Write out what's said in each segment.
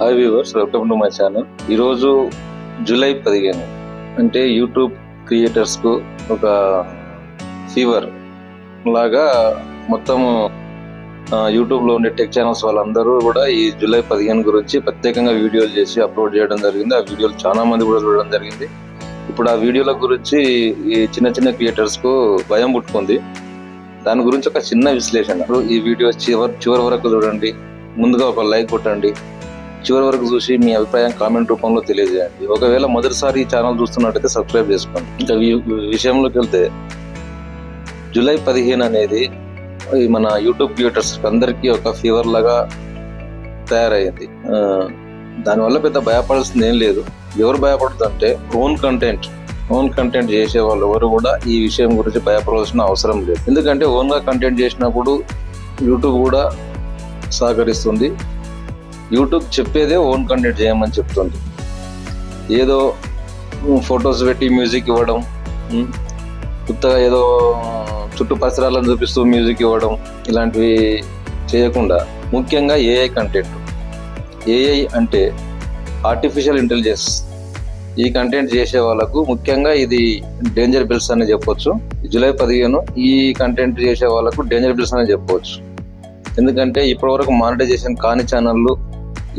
Hi viewers welcome to my channel ఈరోజు July పదిహేను. అంటే యూట్యూబ్ క్రియేటర్స్కు ఒక ఫీవర్ లాగా మొత్తము యూట్యూబ్లో ఉండే టెక్ ఛానల్స్ వాళ్ళందరూ కూడా ఈ జూలై పదిహేను గురించి ప్రత్యేకంగా వీడియోలు చేసి అప్లోడ్ చేయడం జరిగింది. ఆ వీడియోలు చాలా మంది కూడా చూడడం జరిగింది. ఇప్పుడు ఆ వీడియోల గురించి ఈ చిన్న చిన్న క్రియేటర్స్కు భయం పుట్టుకుంది. దాని గురించి ఒక చిన్న విశ్లేషణ. ఈ వీడియో చివరి చివరి వరకు చూడండి. ముందుగా ఒక లైక్ కొట్టండి. చివరి వరకు చూసి మీ అభిప్రాయం కామెంట్ రూపంలో తెలియజేయండి. ఒకవేళ మొదటిసారి ఈ ఛానల్ చూస్తున్నట్టయితే సబ్స్క్రైబ్ చేసుకోండి. ఇంకా విషయంలోకి వెళ్తే జూలై పదిహేను అనేది మన యూట్యూబ్ క్రియేటర్స్ అందరికీ ఒక ఫీవర్ లాగా తయారైంది దానివల్ల పెద్ద భయపడాల్సింది ఏం లేదు. ఎవరు భయపడుతుందంటే ఓన్ కంటెంట్ ఓన్ కంటెంట్ చేసే వాళ్ళు ఎవరు కూడా ఈ విషయం గురించి భయపడాల్సిన అవసరం లేదు. ఎందుకంటే ఓన్గా కంటెంట్ చేసినప్పుడు యూట్యూబ్ కూడా సహకరిస్తుంది. యూట్యూబ్ చెప్పేదే ఓన్ కంటెంట్ చేయమని చెప్తుంది. ఏదో ఫొటోస్ పెట్టి మ్యూజిక్ ఇవ్వడం కొత్తగా ఏదో చుట్టూ పరిసరాలను చూపిస్తూ మ్యూజిక్ ఇవ్వడం ఇలాంటివి చేయకుండా ముఖ్యంగా ఏఐ కంటెంట్ ఏఐ అంటే ఆర్టిఫిషియల్ ఇంటెలిజెన్స్ ఈ కంటెంట్ చేసే వాళ్ళకు ముఖ్యంగా ఇది డేంజర్ బిల్స్ అని చెప్పొచ్చు. జూలై పదిహేను ఈ కంటెంట్ చేసే వాళ్ళకు డేంజర్ బిల్స్ అని చెప్పవచ్చు ఎందుకంటే ఇప్పటివరకు మానిటైజేషన్ కాని ఛానళ్ళు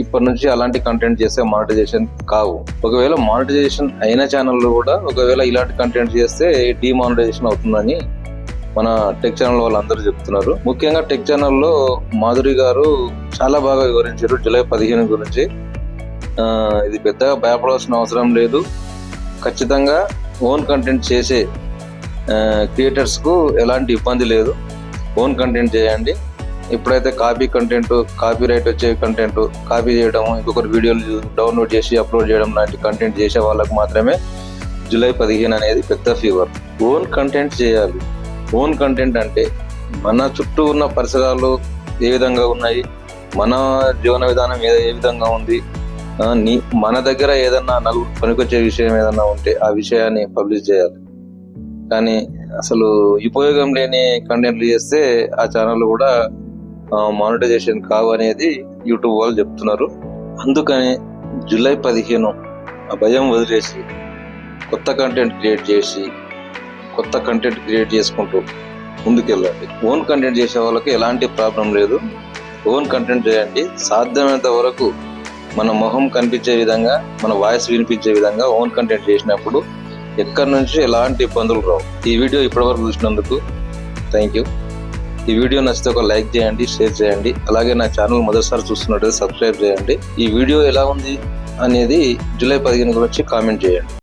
ఇప్పటి నుంచి అలాంటి కంటెంట్ చేస్తే మానిటైజేషన్ కావు. ఒకవేళ మానిటైజేషన్ అయిన ఛానల్లో కూడా ఒకవేళ ఇలాంటి కంటెంట్ చేస్తే డిమానిటైజేషన్ అవుతుందని మన టెక్ ఛానల్ వాళ్ళందరూ చెప్తున్నారు. ముఖ్యంగా టెక్ ఛానల్లో మాధురి గారు చాలా బాగా వివరించారు. జూలై పదిహేను గురించి. ఇది పెద్దగా భయపడాల్సిన అవసరం లేదు. ఖచ్చితంగా ఓన్ కంటెంట్ చేసే క్రియేటర్స్కు ఎలాంటి ఇబ్బంది లేదు. ఓన్ కంటెంట్ చేయండి. ఎప్పుడైతే కాపీ కంటెంట్ కాపీ రైట్ వచ్చే కంటెంట్ కాపీ చేయడం ఇంకొకరి వీడియోలు డౌన్లోడ్ చేసి అప్లోడ్ చేయడం లాంటి కంటెంట్ చేసే వాళ్ళకు మాత్రమే జూలై పదిహేను అనేది పెద్ద ఫీవర్. ఓన్ కంటెంట్ చేయాలి. ఓన్ కంటెంట్ అంటే మన చుట్టూ ఉన్న పరిసరాలు ఏ విధంగా ఉన్నాయి మన జీవన విధానం ఏ ఏ విధంగా ఉంది నీ మన దగ్గర ఏదన్నా నలుగురు పనికొచ్చే విషయం ఏదన్నా ఉంటే ఆ విషయాన్ని పబ్లిష్ చేయాలి. కానీ అసలు ఉపయోగం లేని కంటెంట్లు చేస్తే ఆ ఛానల్ కూడా మానిటైజేషన్ కావు అనేది యూట్యూబ్ వాళ్ళు చెప్తున్నారు. అందుకనే జూలై పదిహేను ఆ భయం వదిలేసి కొత్త కంటెంట్ క్రియేట్ చేసి కొత్త కంటెంట్ క్రియేట్ చేసుకుంటూ ముందుకెళ్ళండి. ఓన్ కంటెంట్ చేసే వాళ్ళకి ఎలాంటి ప్రాబ్లం లేదు. ఓన్ కంటెంట్ చేయండి. సాధ్యమైనంత వరకు మన మొహం కనిపించే విధంగా మన వాయిస్ వినిపించే విధంగా ఓన్ కంటెంట్ చేసినప్పుడు ఎక్కడి నుంచి ఎలాంటి ఇబ్బందులు రావు. ఈ వీడియో ఇప్పటివరకు చూసినందుకు థ్యాంక్ యూ ఈ వీడియో నచ్చితే ఒక లైక్ చేయండి షేర్ చేయండి. అలాగే నా ఛానల్ మొదటిసారి చూస్తున్నట్టు సబ్స్క్రైబ్ చేయండి. ఈ వీడియో ఎలా ఉంది అనేది జూలై పదిహేను గురించి కామెంట్ చేయండి.